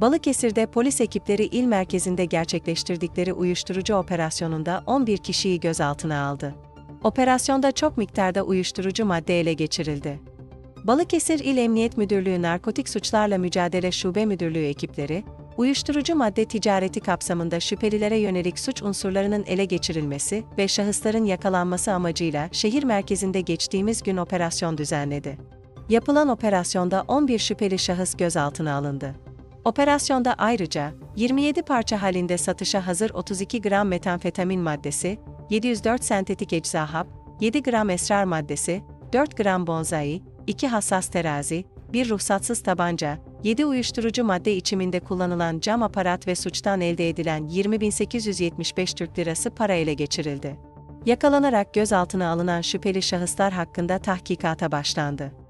Balıkesir'de polis ekipleri il merkezinde gerçekleştirdikleri uyuşturucu operasyonunda 11 kişiyi gözaltına aldı. Operasyonda çok miktarda uyuşturucu madde ele geçirildi. Balıkesir İl Emniyet Müdürlüğü Narkotik Suçlarla Mücadele Şube Müdürlüğü ekipleri, uyuşturucu madde ticareti kapsamında şüphelilere yönelik suç unsurlarının ele geçirilmesi ve şahısların yakalanması amacıyla şehir merkezinde geçtiğimiz gün operasyon düzenledi. Yapılan operasyonda 11 şüpheli şahıs gözaltına alındı. Operasyonda ayrıca 27 parça halinde satışa hazır 32 gram metamfetamin maddesi, 704 sentetik ecza hap, 7 gram esrar maddesi, 4 gram bonzai, 2 hassas terazi, 1 ruhsatsız tabanca, 7 uyuşturucu madde içiminde kullanılan cam aparat ve suçtan elde edilen 20.875 Türk Lirası para ele geçirildi. Yakalanarak gözaltına alınan şüpheli şahıslar hakkında tahkikata başlandı.